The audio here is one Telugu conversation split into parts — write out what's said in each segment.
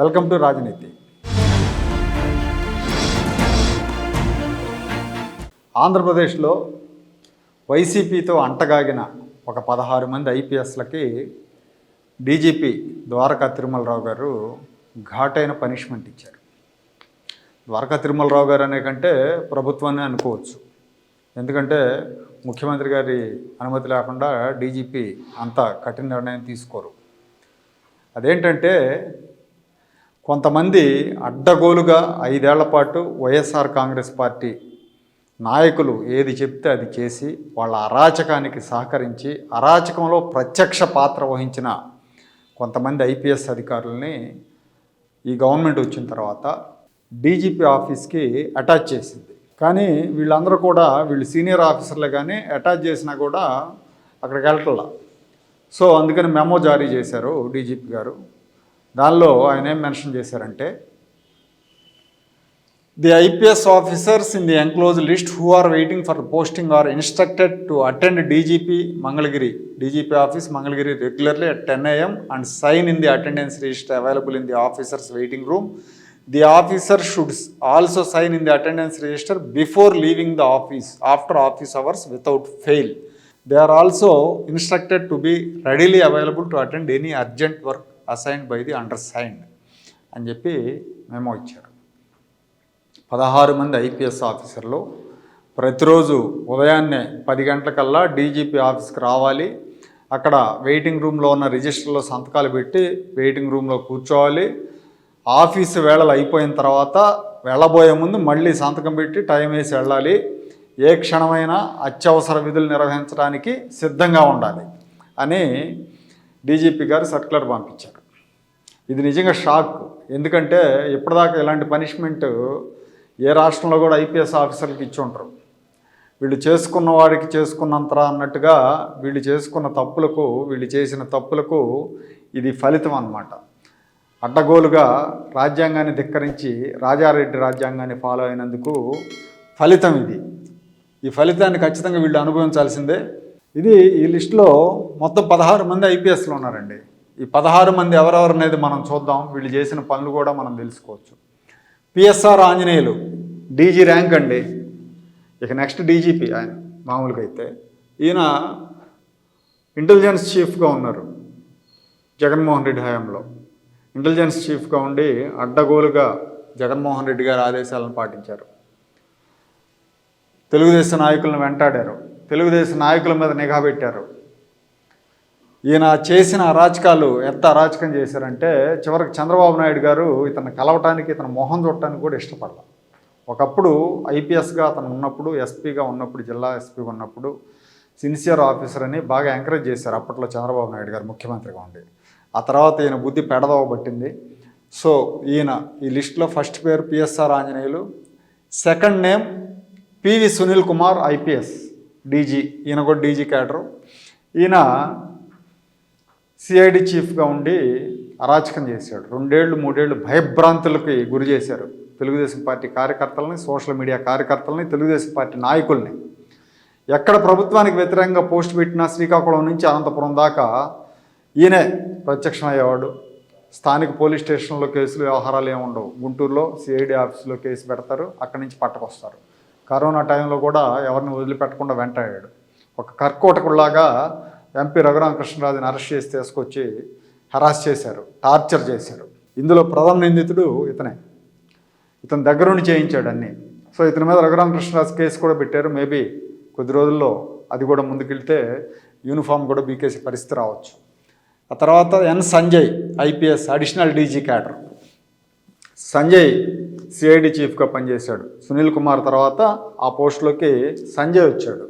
వెల్కమ్ టు రాజనీతి. ఆంధ్రప్రదేశ్లో వైసీపీతో అంటగాగిన ఒక పదహారు మంది ఐపీఎస్లకి డీజీపీ ద్వారకా తిరుమలరావు గారు ఘాటైన పనిష్మెంట్ ఇచ్చారు. ద్వారకా తిరుమలరావు గారు అనే కంటే ప్రభుత్వాన్ని అనుకోవచ్చు. ఎందుకంటే ముఖ్యమంత్రి గారి అనుమతి లేకుండా డీజీపీ అంత కఠిన నిర్ణయం తీసుకోరు. అదేంటంటే కొంతమంది అడ్డగోలుగా ఐదేళ్ళ పాటు వైఎస్ఆర్ కాంగ్రెస్ పార్టీ నాయకులు ఏది చెప్తే అది చేసి వాళ్ళ అరాచకానికి సహకరించి అరాచకంలో ప్రత్యక్ష పాత్ర వహించిన కొంతమంది ఐపీఎస్ అధికారుల్ని ఈ గవర్నమెంట్ వచ్చిన తర్వాత డీజీపీ ఆఫీస్కి అటాచ్ చేసింది. కానీ వీళ్ళందరూ కూడా వీళ్ళు సీనియర్ ఆఫీసర్లే కానీ అటాచ్ చేసినా కూడా అక్కడికి వెళ్ళట్లా. సో అందుకని మెమో జారీ చేశారు డీజీపీ గారు. దానిలో ఆయన ఏం మెన్షన్ చేశారంటే the IPS officers in the enclose list who are waiting for posting are instructed to attend DGP Mangalagiri. DGP office Mangalagiri regularly at ten AM and sign in the attendance register available in the officers waiting room. The officer should also sign in the attendance register before leaving the office after office hours without fail. They are also instructed to be readily available to attend any urgent work assigned by the undersigned అని చెప్పి మెమో ఇచ్చారు. పదహారు మంది ఐపీఎస్ ఆఫీసర్లు ప్రతిరోజు ఉదయాన్నే పది గంటలకల్లా డీజీపీ ఆఫీస్కి రావాలి. అక్కడ వెయిటింగ్ రూమ్లో ఉన్న రిజిస్టర్లో సంతకాలు పెట్టి వెయిటింగ్ రూమ్లో కూర్చోవాలి. ఆఫీసు వేళలు అయిపోయిన తర్వాత వెళ్ళబోయే ముందు మళ్ళీ సంతకం పెట్టి టైం వేసి వెళ్ళాలి. ఏ క్షణమైనా అత్యవసర విధులు నిర్వహించడానికి సిద్ధంగా ఉండాలి అని డీజీపీ గారు సర్క్యులర్ పంపించారు. ఇది నిజంగా షాక్. ఎందుకంటే ఇప్పటిదాకా ఇలాంటి పనిష్మెంట్ ఏ రాష్ట్రంలో కూడా ఐపీఎస్ ఆఫీసర్లకు ఇచ్చి ఉంటారు వీళ్ళు చేసుకున్న వాడికి చేసుకున్నంతరా అన్నట్టుగా వీళ్ళు చేసుకున్న తప్పులకు వీళ్ళు చేసిన తప్పులకు ఇది ఫలితం అన్నమాట. అడ్డగోలుగా రాజ్యాంగాన్ని ధిక్కరించి రాజారెడ్డి రాజ్యాంగాన్ని ఫాలో అయినందుకు ఫలితం ఇది. ఈ ఫలితాన్ని ఖచ్చితంగా వీళ్ళు అనుభవించాల్సిందే. ఇది ఈ లిస్టులో మొత్తం పదహారు మంది ఐపీఎస్లు ఉన్నారండి. ఈ పదహారు మంది ఎవరెవరు అనేది మనం చూద్దాం. వీళ్ళు చేసిన పనులు కూడా మనం తెలుసుకోవచ్చు. పిఎస్ఆర్ ఆంజనేయులు డీజీ ర్యాంక్ అండి. ఇక నెక్స్ట్ డీజీపీ ఆయన మామూలుగా అయితే ఈయన ఇంటెలిజెన్స్ చీఫ్గా ఉన్నారు జగన్మోహన్ రెడ్డి హయాంలో. ఇంటెలిజెన్స్ చీఫ్గా ఉండి అడ్డగోలుగా జగన్మోహన్ రెడ్డి గారి ఆదేశాలను పాటించారు. తెలుగుదేశం నాయకులను వెంటాడారు. తెలుగుదేశం నాయకుల మీద నిఘా పెట్టారు. ఈయన చేసిన అరాచకాలు ఎంత అరాచకం చేశారంటే చివరికి చంద్రబాబు నాయుడు గారు ఇతను కలవటానికి ఇతను మొహం చూడటానికి కూడా ఇష్టపడాల ఒకప్పుడు ఐపీఎస్గా అతను ఉన్నప్పుడు ఎస్పీగా ఉన్నప్పుడు జిల్లా ఎస్పీగా ఉన్నప్పుడు సిన్సియర్ ఆఫీసర్ అని బాగా ఎంకరేజ్ చేశారు అప్పట్లో చంద్రబాబు నాయుడు గారు ముఖ్యమంత్రిగా ఉండి. ఆ తర్వాత ఈయన బుద్ధి పెడదవ పట్టింది. సో ఈయన ఈ లిస్టులో ఫస్ట్ పేరు PSR Anjaneyulu second name PV Sunil Kumar IPS DG ఈయన కూడా డీజీ క్యాడరు. ఈయన సిఐడి చీఫ్గా ఉండి అరాచకం చేశాడు. రెండేళ్ళు మూడేళ్ళు భయభ్రాంతులకి గురి చేశారు. తెలుగుదేశం పార్టీ కార్యకర్తలని సోషల్ మీడియా కార్యకర్తలని తెలుగుదేశం పార్టీ నాయకుల్ని. ఎక్కడ ప్రభుత్వానికి వ్యతిరేకంగా పోస్ట్ పెట్టినా శ్రీకాకుళం నుంచి అనంతపురం దాకా ఈయనే ప్రత్యక్షమయ్యేవాడు స్థానిక పోలీస్ స్టేషన్లో కేసులు వ్యవహారాలు ఏమి ఉండవు. గుంటూరులో సిఐడి ఆఫీసులో కేసు పెడతారు అక్కడి నుంచి పట్టుకొస్తారు. కరోనా టైంలో కూడా ఎవరిని వదిలిపెట్టకుండా వెంటాడాడు. ఒక కర్కోటకుల్లాగా ఎంపీ రఘురామకృష్ణరాజుని అరెస్ట్ చేసి తీసుకొచ్చి హరాస్ చేశారు టార్చర్ చేశారు. ఇందులో ప్రధాన నిందితుడు ఇతనే. ఇతని దగ్గరుండి చేయించాడు అన్నీ. సో ఇతని మీద రఘురామకృష్ణరాజు కేసు కూడా పెట్టారు. మేబీ కొద్ది రోజుల్లో అది కూడా ముందుకెళ్తే యూనిఫామ్ కూడా బీకేసీ పరిస్థితి రావచ్చు. ఆ తర్వాత N Sanjay IPS additional DG cadre Sanjay CID చీఫ్గా పనిచేశాడు. సునీల్ కుమార్ తర్వాత ఆ పోస్టులోకి సంజయ్ వచ్చాడు.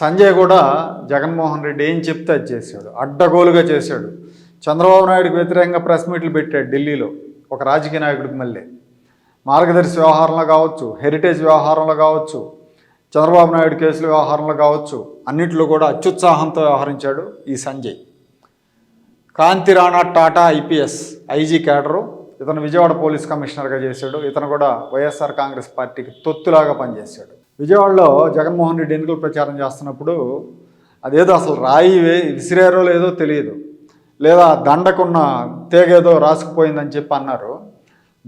సంజయ్ కూడా జగన్మోహన్ రెడ్డి ఏం చెప్తే అది చేశాడు. అడ్డగోలుగా చేశాడు. చంద్రబాబు నాయుడుకి వ్యతిరేకంగా ప్రెస్ మీట్లు పెట్టాడు ఢిల్లీలో ఒక రాజకీయ నాయకుడికి మళ్ళీ మార్గదర్శి వ్యవహారంలో కావచ్చు హెరిటేజ్ వ్యవహారంలో కావచ్చు చంద్రబాబు నాయుడు కేసుల వ్యవహారంలో కావచ్చు అన్నింటిలో కూడా అత్యుత్సాహంతో వ్యవహరించాడు ఈ Sanjay. Kanthi Rana Tata IPS IG cadre ఇతను విజయవాడ పోలీస్ కమిషనర్గా చేశాడు. ఇతను కూడా వైఎస్ఆర్ కాంగ్రెస్ పార్టీకి తొత్తులాగా పనిచేశాడు. విజయవాడలో జగన్మోహన్ రెడ్డి ఎన్నికల ప్రచారం చేస్తున్నప్పుడు అదేదో అసలు రాయి విసిరారో లేదో తెలియదు. లేదా దండకున్న తేగేదో రాసుకుపోయిందని చెప్పి అన్నారు.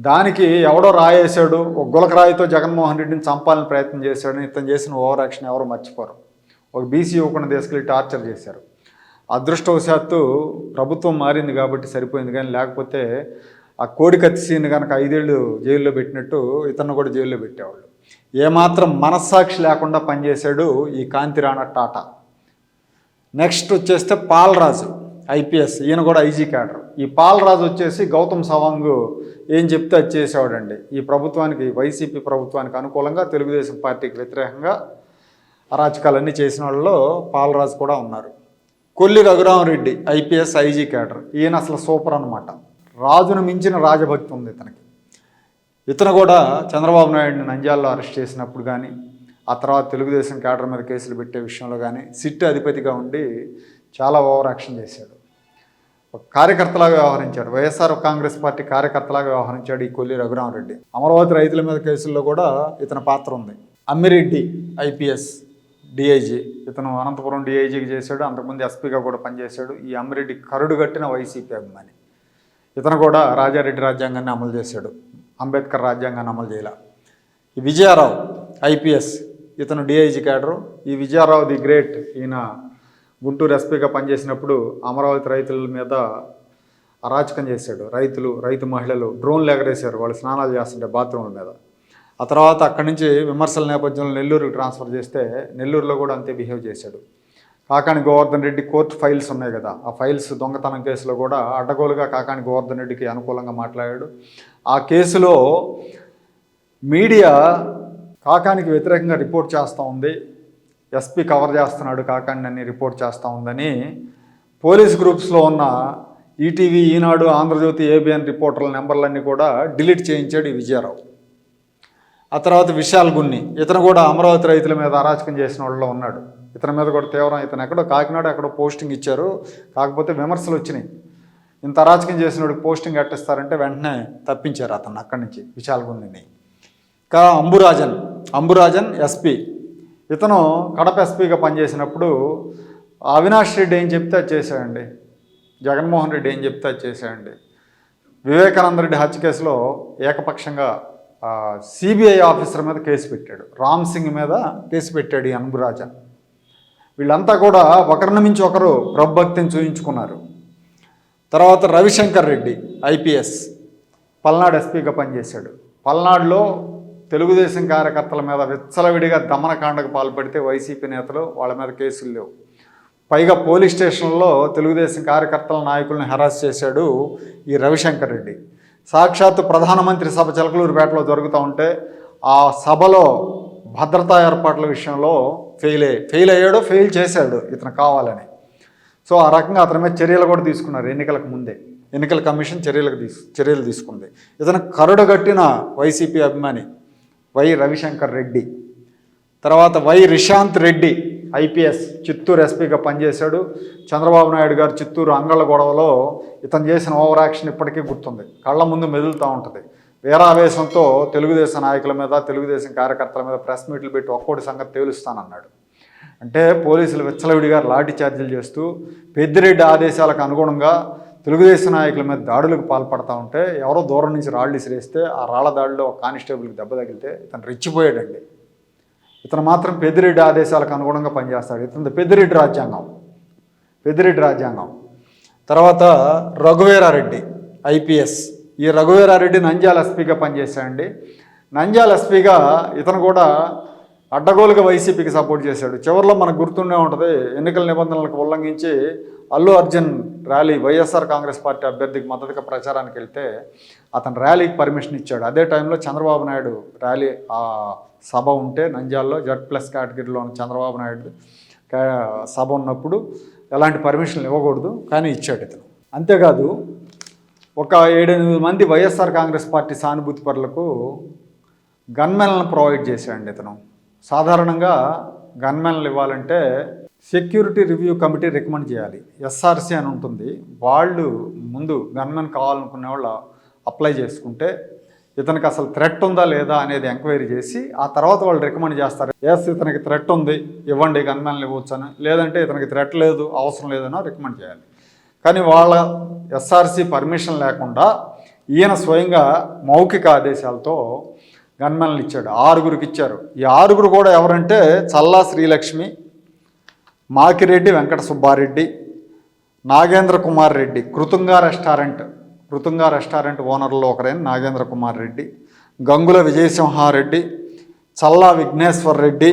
దానికి ఎవడో రాయేశాడు ఒక గులకరాయితో జగన్మోహన్ రెడ్డిని చంపాలని ప్రయత్నం చేశాడు ఇతను చేసిన ఓవర్ యాక్షన్ ఎవరు మర్చిపోరు. ఒక బీసీ యువకుని తీసుకెళ్ళి టార్చర్ చేశారు. అదృష్టవశాత్తు ప్రభుత్వం మారింది కాబట్టి సరిపోయింది కానీ లేకపోతే ఆ కోడి కత్తి సీన్ కనుక ఐదేళ్ళు జైల్లో పెట్టినట్టు ఇతను కూడా జైల్లో పెట్టేవాళ్ళు. ఏమాత్రం మనస్సాక్షి లేకుండా పనిచేశాడు ఈ కాంతిరాణ టాటా. నెక్స్ట్ వచ్చేస్తే పాలరాజు ఐపీఎస్ ఈయన కూడా ఐజీ క్యాడర్. ఈ పాలరాజు వచ్చేసి గౌతమ్ సవాంగ్ ఏం చెప్తే అది చేసేవాడండి. ఈ ప్రభుత్వానికి వైసీపీ ప్రభుత్వానికి అనుకూలంగా తెలుగుదేశం పార్టీకి వ్యతిరేకంగా అరాచకాలన్నీ చేసిన వాళ్ళలో పాలరాజు కూడా ఉన్నారు. Kolli Raghuramareddy IPS IG cadre. ఈయన అసలు సూపర్ అనమాట రాజును మించిన రాజభక్తి ఉంది ఇతనికి. ఇతను కూడా చంద్రబాబు నాయుడిని నంద్యాలలో అరెస్ట్ చేసినప్పుడు కానీ ఆ తర్వాత తెలుగుదేశం క్యాడర్ మీద కేసులు పెట్టే విషయంలో కానీ సిట్ అధిపతిగా ఉండి చాలా ఓవర్ యాక్షన్ చేశాడు. ఒక కార్యకర్తలాగా వ్యవహరించాడు. వైఎస్ఆర్ కాంగ్రెస్ పార్టీ కార్యకర్తలాగా వ్యవహరించాడు ఈ కొల్లి రఘురామరెడ్డి. అమరావతి రైతుల మీద కేసుల్లో కూడా ఇతని పాత్ర ఉంది. Ammireddy IPS DIG. ఇతను అనంతపురం డిఐజీకి చేశాడు. అంతకుముందు ఎస్పీగా కూడా పనిచేశాడు. ఈ అమ్మిరెడ్డి కరుడు కట్టిన వైసీపీ అభిమాని. ఇతను కూడా రాజారెడ్డి రాజ్యాంగాన్ని అమలు చేశాడు. అంబేద్కర్ రాజ్యాంగాన్ని అమలు చేయాల. ఈ విజయారావు ఐపీఎస్ ఇతను డిఐజీ క్యాడరు. ఈ విజయారావు ది గ్రేట్. ఈయన గుంటూరు ఎస్పీగా పనిచేసినప్పుడు అమరావతి రైతుల మీద అరాచకం చేశాడు. రైతులు రైతు మహిళలు డ్రోన్లు ఎగరేశారు. వాళ్ళు స్నానాలు చేస్తుంటే బాత్రూముల మీద. ఆ తర్వాత అక్కడి నుంచి విమర్శల నేపథ్యంలో నెల్లూరుకి ట్రాన్స్ఫర్ చేస్తే నెల్లూరులో కూడా అంతే బిహేవ్ చేశాడు. కాకాని గోవర్ధన్ రెడ్డి కోర్టు ఫైల్స్ ఉన్నాయి కదా ఆ ఫైల్స్ దొంగతనం కేసులో కూడా అడ్డగోలుగా కాకాని గోవర్ధన్ రెడ్డికి అనుకూలంగా మాట్లాడాడు. ఆ కేసులో మీడియా కాకానికి వ్యతిరేకంగా రిపోర్ట్ చేస్తూ ఉంది ఎస్పీ కవర్ చేస్తున్నాడు కాకాని అని రిపోర్ట్ చేస్తూ ఉందని. పోలీస్ గ్రూప్స్లో ఉన్న ఈటీవీ ఈనాడు ఆంధ్రజ్యోతి ఏబిఎన్ రిపోర్టర్ల నెంబర్లన్నీ కూడా డిలీట్ చేయించాడు ఈ విజయారావు. ఆ తర్వాత విశాల్ గున్ని ఇతను కూడా అమరావతి రైతుల మీద అరాచకం చేసిన వాళ్ళలో ఉన్నాడు. ఇతని మీద కూడా తీవ్రం. ఇతను ఎక్కడో కాకినాడ ఎక్కడో పోస్టింగ్ ఇచ్చారు. కాకపోతే విమర్శలు వచ్చినాయి. ఇంత అరాచకం చేసిన వాడికి పోస్టింగ్ కట్టిస్తారంటే వెంటనే తప్పించారు అతను అక్కడి నుంచి విశాల్ ఇంకా అంబురాజన్ అంబురాజన్ ఎస్పీ. ఇతను కడప ఎస్పీగా పనిచేసినప్పుడు అవినాష్ రెడ్డి ఏం చెప్తే అది చేశాడండి. జగన్మోహన్ రెడ్డి ఏం చెప్తే అది చేశాడండి. వివేకానంద రెడ్డి హత్య కేసులో ఏకపక్షంగా సిబిఐ ఆఫీసర్ మీద కేసు పెట్టాడు. రామ్ సింగ్ మీద కేసు పెట్టాడు ఈ అంబురాజన్. వీళ్ళంతా కూడా ఒకరిని మించి ఒకరు ప్రభక్తిని చూయించుకున్నారు. తర్వాత రవిశంకర్ రెడ్డి ఐపీఎస్ పల్నాడు ఎస్పీగా పనిచేశాడు. పల్నాడులో తెలుగుదేశం కార్యకర్తల మీద విచ్చలవిడిగా దమనకాండకు పాల్పడితే వైసీపీ నేతలు వాళ్ళ మీద కేసులు లేవు. పైగా పోలీస్ స్టేషన్లో తెలుగుదేశం కార్యకర్తల నాయకులను హెరాస్ చేశాడు ఈ రవిశంకర్ రెడ్డి. సాక్షాత్తు ప్రధానమంత్రి సభ చిలకలూరుపేటలో జరుగుతూ ఉంటే ఆ సభలో భద్రతా ఏర్పాట్ల విషయంలో ఫెయిల్ అయ్యి ఫెయిల్ అయ్యాడో ఫెయిల్ చేశాడు ఇతను కావాలని. సో ఆ రకంగా అతని మీద చర్యలు కూడా తీసుకున్నారు ఎన్నికలకు ముందే. ఎన్నికల కమిషన్ చర్యలకు తీసు చర్యలు తీసుకుంది. ఇతను కరుడుగట్టిన వైసీపీ అభిమాని వై రవిశంకర్ రెడ్డి. తర్వాత వై రిషాంత్ రెడ్డి ఐపీఎస్ చిత్తూరు ఎస్పీగా పనిచేశాడు. చంద్రబాబు నాయుడు గారు చిత్తూరు అంగళ్ళ గొడవలో ఇతను చేసిన ఓవర్ యాక్షన్ ఇప్పటికీ గుర్తుంది. కళ్ళ ముందు మెదులుతూ ఉంటుంది. వీరావేశంతో తెలుగుదేశం నాయకుల మీద తెలుగుదేశం కార్యకర్తల మీద ప్రెస్ మీట్లు పెట్టి ఒక్కోటి సంగతి తేలుస్తానన్నాడు. అంటే పోలీసులు విచ్చలవిడిగా లాఠీ చార్జీలు చేస్తూ పెద్దిరెడ్డి ఆదేశాలకు అనుగుణంగా తెలుగుదేశం నాయకుల మీద దాడులకు పాల్పడతా ఉంటే ఎవరో దూరం నుంచి రాళ్ళు విసిరేస్తే ఆ రాళ్ళ దాడిలో కానిస్టేబుల్కి దెబ్బ తగిలితే ఇతను రెచ్చిపోయాడండి. ఇతను మాత్రం పెద్దిరెడ్డి ఆదేశాలకు అనుగుణంగా పనిచేస్తాడు. ఇతను పెద్దిరెడ్డి రాజ్యాంగం. పెద్దిరెడ్డి రాజ్యాంగం. తర్వాత రఘువీరారెడ్డి ఐపీఎస్. ఈ రఘువీరారెడ్డి నంద్యాల ఎస్పీగా పనిచేశాడండి. నంద్యాల ఎస్పీగా ఇతను కూడా అడ్డగోలుగా వైసీపీకి సపోర్ట్ చేశాడు. చివరిలో మనకు గుర్తుండే ఉంటుంది ఎన్నికల నిబంధనలకు ఉల్లంఘించి Allu Arjun rally YSR Congress party అభ్యర్థికి మద్దతుగా ప్రచారానికి వెళ్తే అతను ర్యాలీకి పర్మిషన్ ఇచ్చాడు. అదే టైంలో చంద్రబాబు నాయుడు ర్యాలీ ఆ సభ ఉంటే నంద్యాలలో జడ్ ప్లస్ కేటగిరీలో ఉన్న చంద్రబాబు నాయుడు సభ ఉన్నప్పుడు ఎలాంటి పర్మిషన్లు ఇవ్వకూడదు కానీ ఇచ్చాడు ఇతను. అంతేకాదు ఒక ఏడెనిమిది మంది వైఎస్ఆర్ కాంగ్రెస్ పార్టీ సానుభూతి పరులకు గన్మెన్లను ప్రొవైడ్ చేశాడండి ఇతను. సాధారణంగా గన్మెన్లు ఇవ్వాలంటే సెక్యూరిటీ రివ్యూ కమిటీ రికమెండ్ చేయాలి. ఎస్ఆర్సి అని ఉంటుంది. వాళ్ళు ముందు గన్మెన్ కావాలనుకునే వాళ్ళు అప్లై చేసుకుంటే ఇతనికి అసలు థ్రెట్ ఉందా లేదా అనేది ఎంక్వైరీ చేసి ఆ తర్వాత వాళ్ళు రికమెండ్ చేస్తారు. ఎస్ ఇతనికి థ్రెట్ ఉంది. ఇవ్వండి గన్మెన్లు ఇవ్వచ్చు అని లేదంటే ఇతనికి థ్రెట్ లేదు అవసరం లేదనో రికమెండ్ చేయాలి. కానీ వాళ్ళ ఎస్ఆర్సి పర్మిషన్ లేకుండా ఈయన స్వయంగా మౌఖిక ఆదేశాలతో గన్మెన్లు ఇచ్చాడు. ఆరుగురికి ఇచ్చారు. ఈ ఆరుగురు కూడా ఎవరంటే చల్లా శ్రీలక్ష్మి మాకిరెడ్డి వెంకట సుబ్బారెడ్డి నాగేంద్ర కుమార్ రెడ్డి. కృతుంగ రెస్టారెంట్ కృతుంగ రెస్టారెంట్ ఓనర్లో ఒకరైన నాగేంద్ర కుమార్ రెడ్డి గంగుల విజయసింహారెడ్డి చల్లా విఘ్నేశ్వర్ రెడ్డి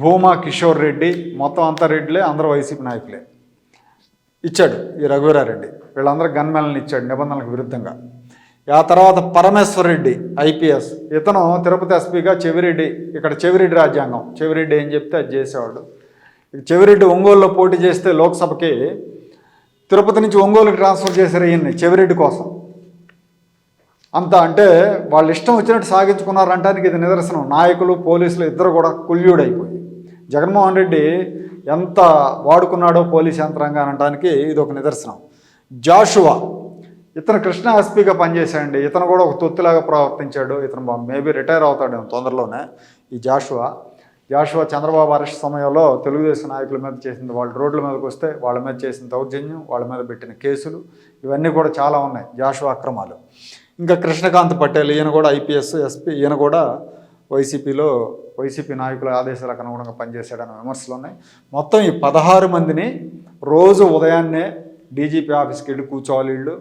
భూమా కిషోర్ రెడ్డి. మొత్తం అంతా రెడ్డిలే అందరూ వైసీపీ నాయకులే. ఇచ్చాడు ఈ రఘువీరారెడ్డి. వీళ్ళందరూ గన్మెన్లను ఇచ్చాడు నిబంధనలకు విరుద్ధంగా. ఆ తర్వాత పరమేశ్వర్ రెడ్డి ఐపీఎస్. ఇతను తిరుపతి ఎస్పీగా చెవిరెడ్డి ఇక్కడ చెవిరెడ్డి రాజ్యాంగం. చెవిరెడ్డి ఏం చెప్తే అది చేసేవాడు. చెవిరెడ్డి ఒంగోలులో పోటీ చేస్తే లోక్సభకి తిరుపతి నుంచి ఒంగోలుకి ట్రాన్స్ఫర్ చేశారు ఈయన్ని చెవిరెడ్డి కోసం. అంత అంటే వాళ్ళు ఇష్టం వచ్చినట్టు సాగించుకున్నారంటానికి ఇది నిదర్శనం. నాయకులు పోలీసులు ఇద్దరు కూడా కుల్యుడైపోయి జగన్మోహన్ రెడ్డి ఎంత వాడుకున్నాడో పోలీస్ యంత్రాంగం అనడానికి ఇది ఒక నిదర్శనం. జాషువా ఇతను కృష్ణ ఎస్పీగా పనిచేశాడండి. ఇతను కూడా ఒక తొత్తులాగా ప్రవర్తించాడు. ఇతను మేబీ రిటైర్ అవుతాడు తొందరలోనే ఈ జాషువా. జాషువా చంద్రబాబు అరెస్ట్ సమయంలో తెలుగుదేశం నాయకుల మీద చేసింది వాళ్ళు రోడ్ల మీదకి వస్తే వాళ్ళ మీద చేసిన దౌర్జన్యం వాళ్ళ మీద పెట్టిన కేసులు ఇవన్నీ కూడా చాలా ఉన్నాయి జాషువా అక్రమాలు. ఇంకా కృష్ణకాంత్ పటేల్ ఈయన కూడా ఐపీఎస్ ఎస్పీ ఈయన కూడా వైసీపీలో వైసీపీ నాయకుల ఆదేశాలకు అనుగుణంగా పనిచేశాడన్న విమర్శలు ఉన్నాయి. మొత్తం ఈ పదహారు మందిని రోజు ఉదయాన్నే డీజీపీ ఆఫీస్కి వెళ్ళి కూర్చోవాలి వీళ్ళు.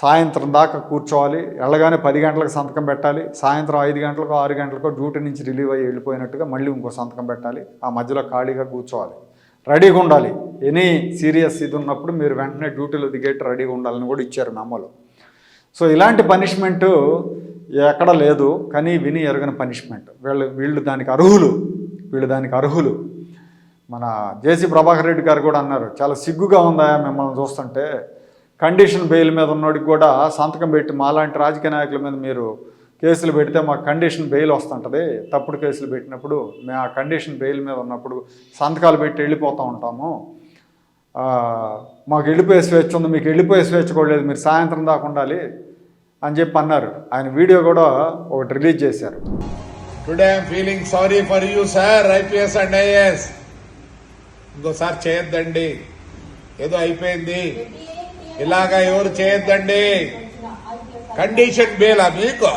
సాయంత్రం దాకా కూర్చోవాలి. వెళ్ళగానే పది గంటలకు సంతకం పెట్టాలి. సాయంత్రం ఐదు గంటలకు ఆరు గంటలకు డ్యూటీ నుంచి రిలీవ్ అయ్యి వెళ్ళిపోయినట్టుగా మళ్ళీ ఇంకో సంతకం పెట్టాలి. ఆ మధ్యలో ఖాళీగా కూర్చోవాలి. రెడీగా ఉండాలి. ఎనీ సీరియస్ ఇది ఉన్నప్పుడు మీరు వెంటనే డ్యూటీలో దిగేట్టు రెడీగా ఉండాలని కూడా ఇచ్చారు మెమ్మలు సో ఇలాంటి పనిష్మెంటు ఎక్కడ లేదు కానీ విని ఎరగని పనిష్మెంట్ వీళ్ళు వీళ్ళు దానికి అర్హులు వీళ్ళు దానికి అర్హులు. మన జేసీ ప్రభాకర్ రెడ్డి గారు కూడా అన్నారు చాలా సిగ్గుగా ఉందా మిమ్మల్ని చూస్తుంటే? కండిషన్ బెయిల్ మీద ఉన్నోడికి కూడా సంతకం పెట్టి మాలాంటి రాజకీయ నాయకుల మీద మీరు కేసులు పెడితే మాకు కండిషన్ బెయిల్ వస్తుంటుంది. తప్పుడు కేసులు పెట్టినప్పుడు మేము ఆ కండిషన్ బెయిల్ మీద ఉన్నప్పుడు సంతకాలు పెట్టి వెళ్ళిపోతూ ఉంటాము. మాకు వెళ్ళిపోయే స్వేచ్ఛ ఉంది మీకు వెళ్ళిపోయే స్వేచ్ఛ కూడా లేదు మీరు సాయంత్రం దాకా ఉండాలి. అని చెప్పి అన్నారు. ఆయన వీడియో కూడా ఒకటి రిలీజ్ చేశారు. Today I'm feeling sorry for you sir IPS and IAS ఇంకోసారి చేయొద్దండి. ఏదో అయిపోయింది. ఇలాగా ఎవరు చేయొద్దండి? కండిషన్ బేలా మీకు?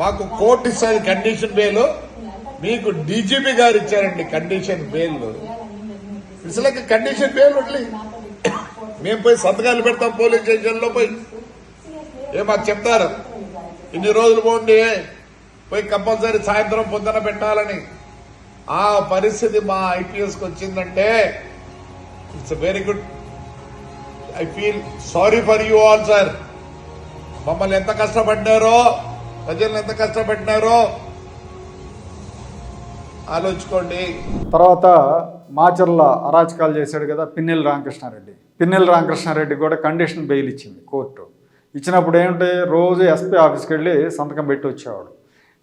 మాకు కోర్టు ఇస్తారు కండిషన్ బెయిల్ మీకు డీజీపీ గారు ఇచ్చారండి condition bail it's like condition bail వడ్లీ మేము పోయి సంతకాలు పెడతాం పోలీస్ స్టేషన్లో పోయి. ఏ మాకు చెప్తారు? ఇన్ని రోజులు పోండి. పోయి కంపల్సరీ సాయంత్రం పొద్దున పెట్టాలని. ఆ పరిస్థితి మా ఐపీఎస్కి వచ్చిందంటే it's very good. I feel sorry for you all sir. మమ్మల్ని ఎంత కష్టపడ్డారో ప్రజలను ఎంత కష్టపడినారో ఆలోచుకోండి తర్వాత మాచర్ల అరాచకాలు చేశాడు కదా పిన్నెల రామకృష్ణారెడ్డి. పిన్నెల రామకృష్ణారెడ్డి కూడా కండిషన్ బెయిల్ ఇచ్చింది కోర్టు. ఇచ్చినప్పుడు ఏంటంటే రోజు ఎస్పీ ఆఫీస్కి వెళ్ళి సంతకం పెట్టి వచ్చేవాడు.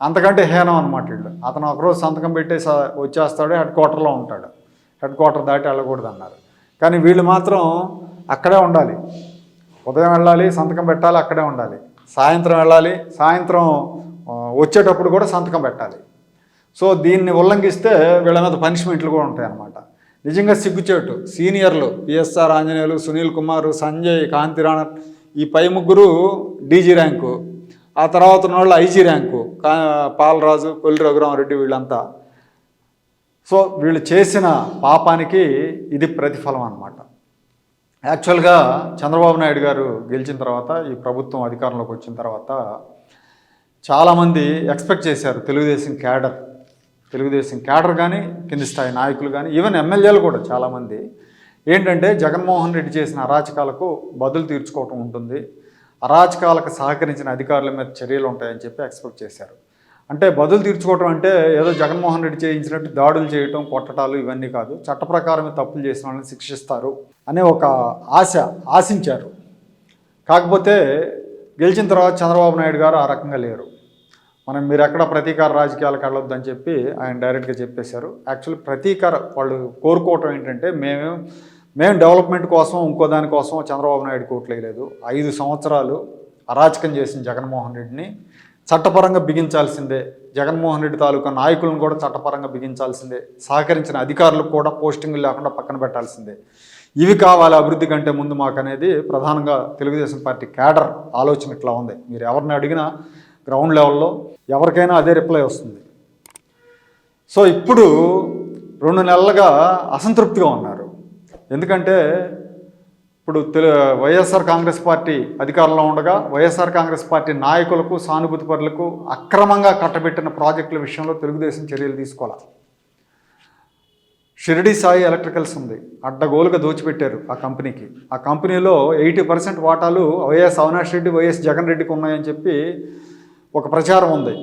అంతకంటే హేనం అనమాట వీళ్ళు. అతను ఒకరోజు సంతకం పెట్టే వచ్చేస్తాడు హెడ్ క్వార్టర్లో ఉంటాడు. హెడ్ క్వార్టర్ దాటి వెళ్ళకూడదు అన్నారు. కానీ వీళ్ళు మాత్రం అక్కడే ఉండాలి. ఉదయం వెళ్ళాలి సంతకం పెట్టాలి అక్కడే ఉండాలి. సాయంత్రం వెళ్ళాలి సాయంత్రం వచ్చేటప్పుడు కూడా సంతకం పెట్టాలి. సో దీన్ని ఉల్లంఘిస్తే వీళ్ళ మీద పనిష్మెంట్లు కూడా ఉంటాయి అన్నమాట. నిజంగా సిగ్గుచేటు. సీనియర్లు పిఎస్ఆర్ ఆంజనేయులు సునీల్ కుమార్ సంజయ్ కాంతిరాణ ఈ పై ముగ్గురు డీజీ ర్యాంకు ఆ తర్వాత ఉన్న వాళ్ళు ఐజీ ర్యాంకు కా పాలరాజు కొల్లి రఘురామరెడ్డి వీళ్ళంతా. సో వీళ్ళు చేసిన పాపానికి ఇది ప్రతిఫలం అనమాట యాక్చువల్గా చంద్రబాబు నాయుడు గారు గెలిచిన తర్వాత ఈ ప్రభుత్వం అధికారంలోకి వచ్చిన తర్వాత చాలామంది ఎక్స్పెక్ట్ చేశారు తెలుగుదేశం క్యాడర్. తెలుగుదేశం క్యాడర్ కానీ కింది స్థాయి నాయకులు కానీ ఈవెన్ ఎమ్మెల్యేలు కూడా చాలామంది. ఏంటంటే జగన్మోహన్ రెడ్డి చేసిన అరాచకాలకు బదులు తీర్చుకోవటం ఉంటుంది. అరాచకాలకు సహకరించిన అధికారుల మీద చర్యలు ఉంటాయని చెప్పి ఎక్స్పెక్ట్ చేశారు. అంటే బదులు తీర్చుకోవటం అంటే ఏదో జగన్మోహన్ రెడ్డి చేయించినట్టు దాడులు చేయటం కొట్టటాలు ఇవన్నీ కాదు. చట్ట ప్రకారమే తప్పులు చేసిన వాళ్ళని శిక్షిస్తారు అనే ఒక ఆశ ఆశించారు. కాకపోతే గెలిచిన తర్వాత చంద్రబాబు నాయుడు గారు ఆ రకంగా లేరు. మనం మీరు ఎక్కడ ప్రతీకార రాజకీయాలకు వెళ్ళొద్దని చెప్పి ఆయన డైరెక్ట్గా చెప్పేశారు. యాక్చువల్లీ ప్రతీకార వాళ్ళు కోరుకోవటం ఏంటంటే మేము మేము డెవలప్మెంట్ కోసం ఇంకో దానికోసం చంద్రబాబు నాయుడు కోట్లు ఐదు సంవత్సరాలు అరాచకం చేసిన జగన్మోహన్ రెడ్డిని చట్టపరంగా బిగించాల్సిందే. జగన్మోహన్ రెడ్డి తాలూకా నాయకులను కూడా చట్టపరంగా బిగించాల్సిందే. సహకరించిన అధికారులకు కూడా పోస్టింగ్లు లేకుండా పక్కన పెట్టాల్సిందే. ఇవి కావాలి అభివృద్ధి కంటే ముందు మాకు అనేది ప్రధానంగా తెలుగుదేశం పార్టీ క్యాడర్ ఆలోచన ఇట్లా ఉంది. మీరు ఎవరిని అడిగినా గ్రౌండ్ లెవెల్లో ఎవరికైనా అదే రిప్లై వస్తుంది. సో ఇప్పుడు రెండు నెలలుగా అసంతృప్తిగా ఉన్నారు. ఎందుకంటే ఇప్పుడు తెలు వైఎస్ఆర్ కాంగ్రెస్ పార్టీ అధికారంలో ఉండగా వైఎస్ఆర్ కాంగ్రెస్ పార్టీ నాయకులకు సానుభూతి పరులకు అక్రమంగా కట్టబెట్టిన ప్రాజెక్టుల విషయంలో తెలుగుదేశం చర్యలు తీసుకోవాలి? షిరిడి సాయి ఎలక్ట్రికల్స్ ఉంది. అడ్డగోలుగా దోచిపెట్టారు ఆ కంపెనీకి. ఆ కంపెనీలో ఎయిటీ పర్సెంట్ వాటాలు వైఎస్ అవినాష్ రెడ్డి వైఎస్ జగన్ రెడ్డికి ఉన్నాయని చెప్పి ఒక ప్రచారం ఉంది.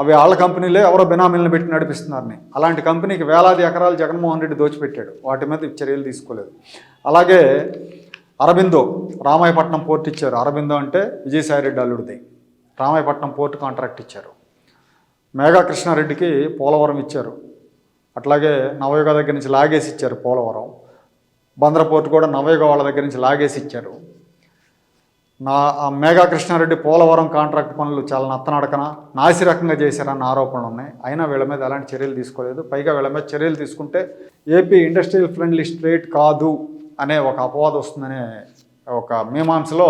అవి వాళ్ళ కంపెనీలే ఎవరో బినామీలను పెట్టి నడిపిస్తున్నారని. అలాంటి కంపెనీకి వేలాది ఎకరాలు జగన్మోహన్ రెడ్డి దోచిపెట్టాడు. వాటి మీద చర్యలు తీసుకోలేదు. అలాగే అరబిందో రామాయపట్నం పోర్ట్ ఇచ్చారు. అరబిందో అంటే విజయసాయిరెడ్డి అల్లుడిది. రామాయపట్నం పోర్ట్ కాంట్రాక్ట్ ఇచ్చారు. మేఘా కృష్ణారెడ్డికి పోలవరం ఇచ్చారు. అట్లాగే నవయుగ దగ్గర నుంచి లాగేసి ఇచ్చారు పోలవరం. బందర పోర్టు కూడా నవయుగ వాళ్ళ దగ్గర నుంచి లాగేసి ఇచ్చారు. నా ఆ మేఘా కృష్ణారెడ్డి పోలవరం కాంట్రాక్ట్ పనులు చాలా నత్తనడకన నాసిరకంగా చేశారన్న ఆరోపణలు ఉన్నాయి. అయినా వీళ్ళ మీద ఎలాంటి చర్యలు తీసుకోలేదు. పైగా వీళ్ళ మీద చర్యలు తీసుకుంటే ఏపీ ఇండస్ట్రియల్ ఫ్రెండ్లీ స్టేట్ కాదు అనే ఒక అపవాదం వస్తుందనే ఒక మీమాంసలో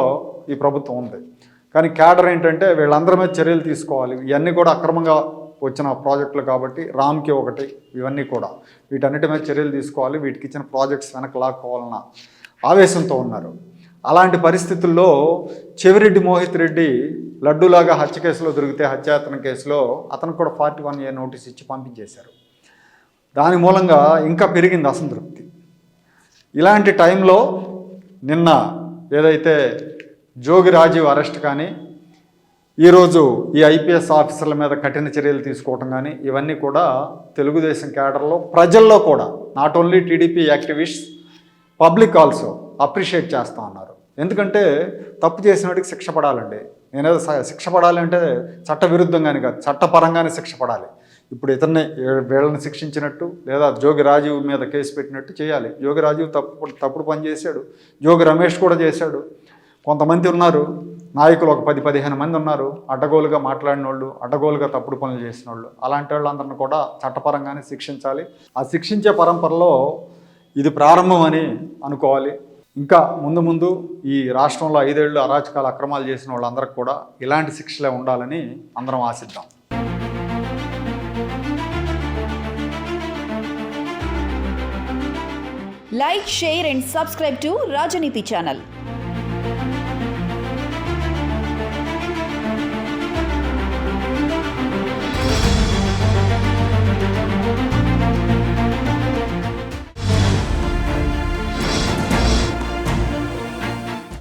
ఈ ప్రభుత్వం ఉంది. కానీ క్యాడర్ ఏంటంటే వీళ్ళందరి మీద చర్యలు తీసుకోవాలి. ఇవన్నీ కూడా అక్రమంగా వచ్చిన ప్రాజెక్టులు కాబట్టి రామ్కి ఒకటి ఇవన్నీ కూడా. వీటన్నిటి మీద చర్యలు తీసుకోవాలి. వీటికి ఇచ్చిన ప్రాజెక్ట్స్ వెనక లాక్కోవాలన్న ఆవేశంతో ఉన్నారు. అలాంటి పరిస్థితుల్లో చెవిరెడ్డి మోహిత్ రెడ్డి లడ్డూలాగా హత్య కేసులో దొరికితే హత్యాయత్న కేసులో అతను కూడా ఫార్టీ వన్ ఇయర్ నోటీస్ ఇచ్చి పంపించేశారు. దాని మూలంగా ఇంకా పెరిగింది అసంతృప్తి. ఇలాంటి టైంలో నిన్న ఏదైతే జోగి రాజీవ్ అరెస్ట్ కానీ ఈరోజు ఈ ఐపీఎస్ ఆఫీసర్ల మీద కఠిన చర్యలు తీసుకోవటం కానీ ఇవన్నీ కూడా తెలుగుదేశం క్యాడర్లో ప్రజల్లో కూడా not only TDP activist public also appreciate చేస్తూ ఉన్నారు. ఎందుకంటే తప్పు చేసిన వాడికి శిక్ష పడాలండి. నేనేదో శిక్ష పడాలి అంటే చట్ట విరుద్ధంగానే కాదు చట్టపరంగానే శిక్ష పడాలి. ఇప్పుడు ఇతన్ని వీళ్ళని శిక్షించినట్టు లేదా జోగి రాజీవ్ మీద కేసు పెట్టినట్టు చేయాలి. జోగి రాజీవ్ తప్పు తప్పుడు పని చేశాడు. జోగి రమేష్ కూడా చేశాడు. కొంతమంది ఉన్నారు నాయకులు ఒక పది పదిహేను మంది ఉన్నారు అడ్డగోలుగా మాట్లాడిన వాళ్ళు అడ్డగోలుగా తప్పుడు పనులు చేసిన వాళ్ళు అలాంటి వాళ్ళందరిని కూడా చట్టపరంగానే శిక్షించాలి. ఆ శిక్షించే పరంపరలో ఇది ప్రారంభం అని అనుకోవాలి. ఇంకా ముందు ముందు ఈ రాష్ట్రంలో ఐదేళ్ళు అరాచకాలు అక్రమాలు చేసిన వాళ్ళందరికీ కూడా ఇలాంటి శిక్షలే ఉండాలని అందరం ఆశిద్దాం. Like share and subscribe to Rajaneethi channel